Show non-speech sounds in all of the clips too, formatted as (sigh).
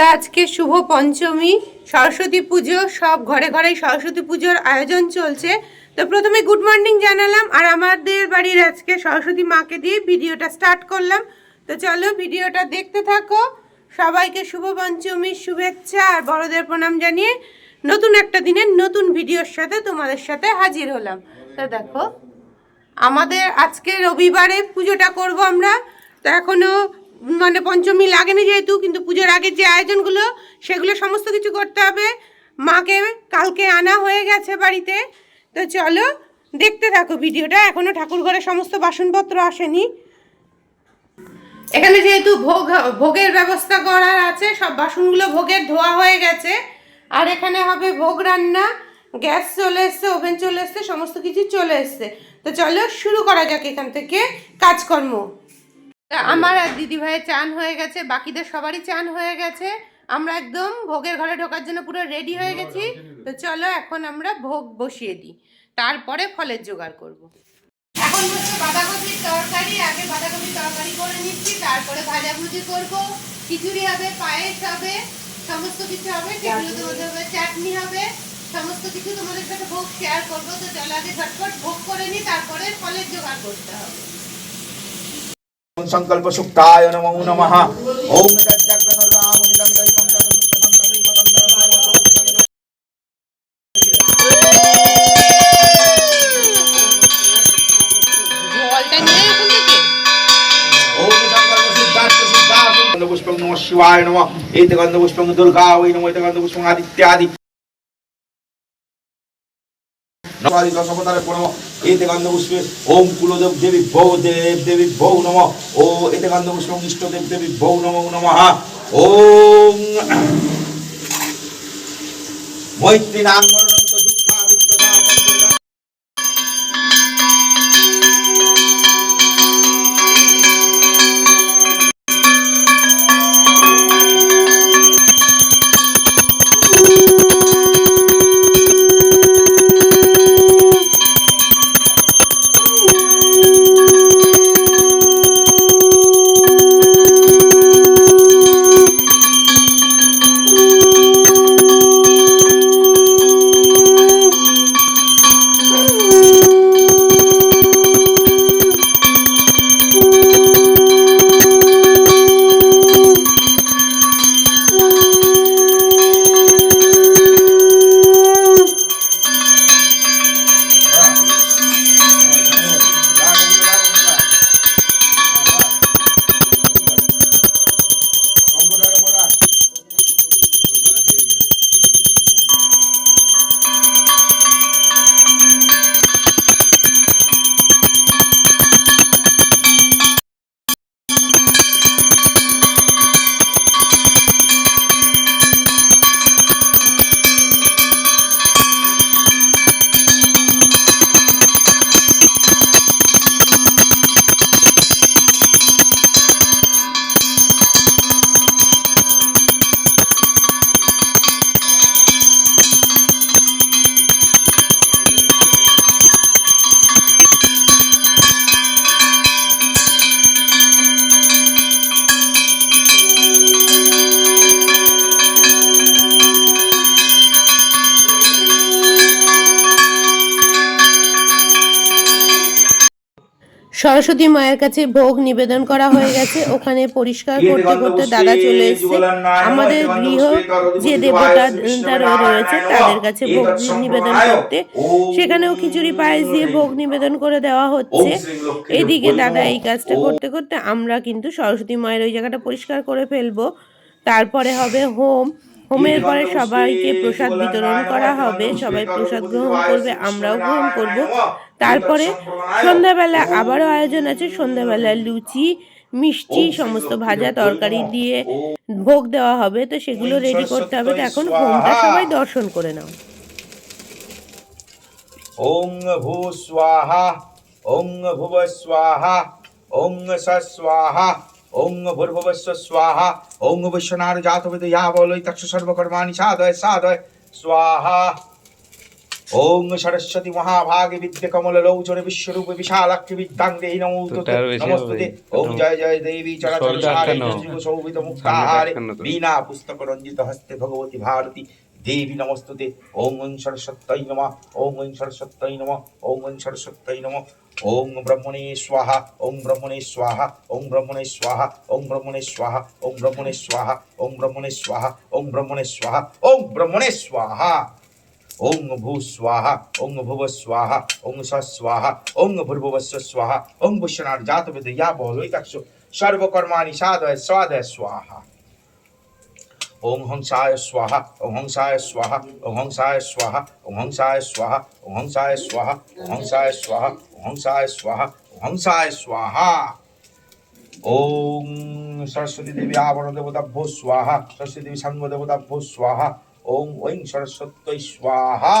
তা আজকে শুভ পঞ্চমী, সরস্বতী পুজো, সব ঘরে ঘরেই সরস্বতী পুজোর আয়োজন চলছে। তো প্রথমে গুড মর্নিং জানালাম, আর আমাদের বাড়ির আজকে সরস্বতী মাকে দিয়ে ভিডিওটা স্টার্ট করলাম। তো চলো ভিডিওটা দেখতে থাকো। সবাইকে শুভ পঞ্চমীর শুভেচ্ছা, আর বড়দের প্রণাম জানিয়ে নতুন একটা দিনের নতুন ভিডিওর সাথে তোমাদের সাথে হাজির হলাম। তো দেখো, আমাদের আজকে রবিবারে পুজোটা করব আমরা। তো এখনও মানে পঞ্চমী লাগেনি যেহেতু, কিন্তু পুজোর আগে যে আয়োজনগুলো, সেগুলো সমস্ত কিছু করতে হবে। মাকে কালকে আনা হয়ে গেছে বাড়িতে। তো চলো, দেখতে থাকো ভিডিওটা। এখনও ঠাকুর ঘরে সমস্ত বাসনপত্র আসেনি। এখানে যেহেতু ভোগ, ভোগের ব্যবস্থা করার আছে, সব বাসনগুলো ভোগের ধোয়া হয়ে গেছে। আর এখানে হবে ভোগ রান্না। গ্যাস চলে এসছে, ওভেন চলে এসছে, সমস্ত কিছু চলে এসছে। তো চলো, শুরু করা যাক এখান থেকে কাজকর্ম। তা আমার আর দিদি ভাইয়ের চান হয়ে গেছে বাকিদের সবারই চান হয়ে গেছে। আমরা একদম ভোগের ঘরে ঢোকার জন্য পুরো রেডি হয়ে গেছি। তো চলো এখন আমরা ভোগ বসিয়ে দিই। তারপরে ফলের জোগাড় করব। এখন হচ্ছে বাঁধাকপির তরকারি আগে বাঁধাকপির তরকারি করে নিচ্ছি তারপরে ভাজাভুজি করব। খিচুড়ি হবে পায়েস হবে সমস্ত কিছু হবে সেগুলো তোমাদের হবে চাটনি হবে সমস্ত কিছু তোমাদের সাথে ভোগ শেয়ার করব। তো চলো আগে ঝটপট ভোগ করে নিই তারপরে ফলের জোগাড় করতে হবে। সংকল্প সুক্তায় নমো নমঃ ওম নমঃ শিবায় নমঃ দুর্গা ওই নমঃ এতে গন্ধপুষ্পং আদিত্যাদি নমাদি দশপতারে প্রণম এতে গন্ধপুষ্পে ওম কুলদেব দেবী বৌ দেব দেবী বৌ নম। ও, এতে গন্ধপুষ্পং ইষ্টদেব দেবী ভৌ নম হা ওম (clears throat) মৈত্রী নাম সরস্বতী মায়ের কাছে ভোগ নিবেদন করা হয়ে গেছে। ওখানে পরিষ্কার করতে করতে দাদা চলে এসেছে। আমাদের গৃহ যে দেবতা তারা রয়েছে তাদের কাছে ভোগ নিবেদন করতে। সেখানেও খিচুড়ি পায়েস দিয়ে ভোগ নিবেদন করে দেওয়া হচ্ছে। এদিকে দাদা এই কাজটা করতে করতে আমরা কিন্তু সরস্বতী মায়ের ওই জায়গাটা পরিষ্কার করে ফেলব। তারপরে হবে হোম। হোমের পরে সবাইকে প্রসাদ বিতরণ করা হবে। সবাই প্রসাদ গ্রহণ করবে আমরাও গ্রহণ করব। তারপরে সন্ধ্যাবেলা আবারও আয়োজন আছে। সন্ধ্যাবেলা লুচি মিষ্টি সমস্ত ভাজা তরকারি দিয়ে ভোগ দেওয়া হবে। তো সেগুলো রেডি করতে হবে। তো এখন হোমটা সবাই দর্শন করে নাও। ওং ভূ স্বাহা ওং ভুব স্বাহা ওং স স্বাহা। ওং ভূর্ভুবস্ব স্বাহা ওং বিশ্বনার জাতবিদ বলই তক্ষ সর্বকর্মাণি সাধয় সাধয় স্বাহা ওং সরস্বতী মহাভাগে বিদ্যে কমল লৌচরে বিশ্বরূপ বিশালাক্ষী বিদ্যাং দেহি নমস্তুতে ওং জয় জয় দেবী চরাচর সারে। মুক্তাহারে বীণা পুস্তক রঞ্জিত হস্তে ভগবতী ভারতী দেবী নমস্তুতে ওং ওং সরস্বত্যৈ নমঃ ওং ওং সরস্বত্যৈ নমঃ ওং ওং সরস্বত্যৈ নমঃ ওং ব্রহ্মণে স্বাহা ওং ব্রহ্মণে স্বাহা ওং ব্রহ্মণে স্বাহা ওং ব্রহ্মণে স্বাহা ওং ব্রহ্মণে স্বাহা ওং ব্রহ্মণে স্বাহা ওং ব্রহ্মণে স্বাহা ওং ব্রহ্মণে স্বাহা ওং ভূ স্বাহা ওং ভুব স্বাহা ওং স স্বাহা ওং ভূর্ভুবস্ব স্বাহা ওং বুষ্ণার জাত বেদ ইয়া বহলৈকাক্ষ সর্বকর্মাণি সাধয় স্বাদয় স্বাহা ওং হংসায় স্বাহা ওং হংসায় স্বাহা ওং হংসায় স্বাহা ওং হংসায় স্বাহা ওং হংসায় স্বাহা ওং হংসায় স্বাহা ওং হংসায় স্বাহা ওং হংসায় স্বাহা। ওং সরস্বতী দেবী আবরণ দেবতাভ্যো স্বাহা, সরস্বতী দেবী সাঙ্গ দেবতাভ্যো স্বাহা ওং ঐং সরস্বতী স্বাহা।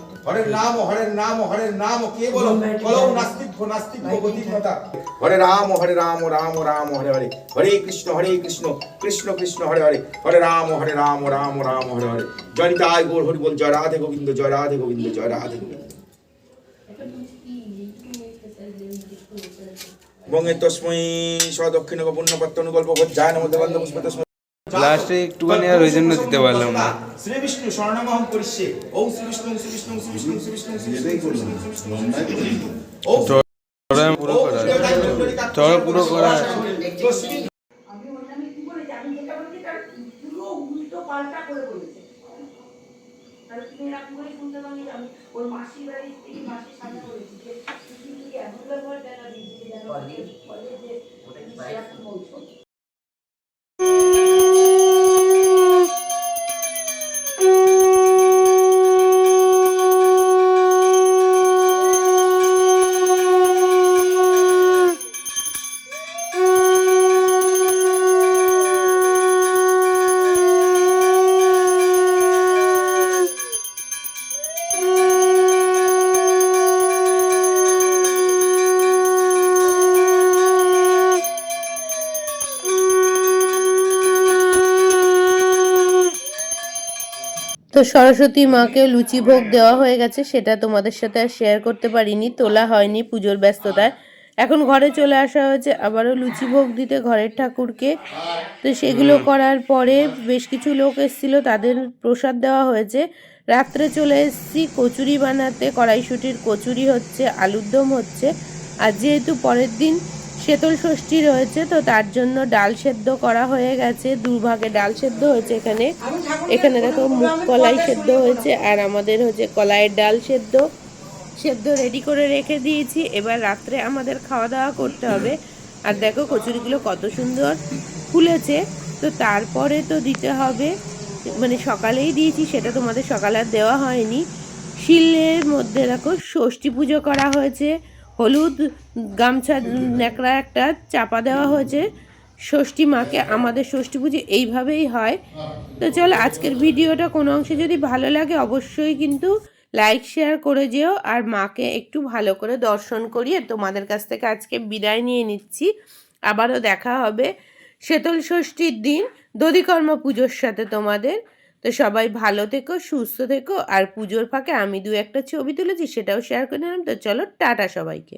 হরের নাম হরের নাম হরের নাম কে বলো? কলৌ নাস্তিক নাস্তিক গতিকতা হরে রাম হরে রাম রাম রাম হরে হরে। হরে কৃষ্ণ হরে কৃষ্ণ কৃষ্ণ কৃষ্ণ হরে হরে। হরে রাম হরে রাম রাম রাম হরে হরে। জয় নিতাই গৌর হরি বল জয় রাধে গোবিন্দ জয় রাধে গোবিন্দ জয় রাধে গোবিন্দ। বঙ্গে তস্মৈ সদক্ষিণ পুণ্যপত্তনুকল্প ভজ্জায় নমো দেবান্ত পুষ্প তস্মৈ লাস্টে একটুখানি আর ওই জন্য দিতে পারলাম না শ্রী বিষ্ণু স্বর্ণমহম পরিষে ওম শ্রী বিষ্ণু শ্রী বিষ্ণু শ্রী বিষ্ণু শ্রী বিষ্ণু শ্রী বিষ্ণু পুরো করা ওর থেকে যে এমন ব্যবহার যেন বলে যে সরস্বতী মাকে লুচি ভোগ দেওয়া হয়ে গেছে সেটা তোমাদের সাথে আর শেয়ার করতে পারিনি তোলা হয়নি পুজোর ব্যস্ততায়। এখন ঘরে চলে আসা হয়েছে আবারও লুচি ভোগ দিতে ঘরের ঠাকুরকে। তো সেগুলো করার পরে বেশ কিছু লোক এসেছিল তাদের প্রসাদ দেওয়া হয়েছে। রাত্রে চলে এসেছি কচুরি বানাতে কড়াইশুটির কচুরি হচ্ছে আলুর দম হচ্ছে। আর যেহেতু পরের দিন শীতল ষষ্ঠী রয়েছে, তো তার জন্য ডাল সেদ্ধ করা হয়ে গেছে। দুভাগে ডাল সেদ্ধ হয়েছে এখানে। এখানে দেখো মুগ কলাই সেদ্ধ হয়েছে, আর আমাদের হচ্ছে কলাইয়ের ডাল সেদ্ধ। সেদ্ধ রেডি করে রেখে দিয়েছি। এবার রাত্রে আমাদের খাওয়া দাওয়া করতে হবে। আর দেখো কচুরিগুলো কত সুন্দর ফুলেছে। তো তারপরে তো দিতে হবে মানে সকালেই দিয়েছি, সেটা তোমাদের সকালে আর দেওয়া হয়নি। শিলের মধ্যে দেখো ষষ্ঠী পুজো করা হয়েছে। হলুদ গামছা, ন্যাকড়া একটা চাপা দেওয়া হয়েছে। ষষ্ঠী মাকে, আমাদের ষষ্ঠী পুজো এইভাবেই হয়। তো চলো, আজকের ভিডিওটা কোনো অংশে যদি ভালো লাগে, অবশ্যই কিন্তু লাইক, শেয়ার করে যেও। আর মাকে একটু ভালো করে দর্শন করিয়ে তোমাদের কাছ থেকে আজকে বিদায় নিয়ে নিচ্ছি। আবারও দেখা হবে শীতল ষষ্ঠীর দিন, দধিকর্মা পুজোর সাথে তোমাদের। তো সবাই ভালো থেকো, সুস্থ থেকো, আর পুজোর ফাঁকে আমি দু একটা ছবি তুলেছি সেটাও শেয়ার করে নিলাম। তো চলো, টাটা সবাইকে।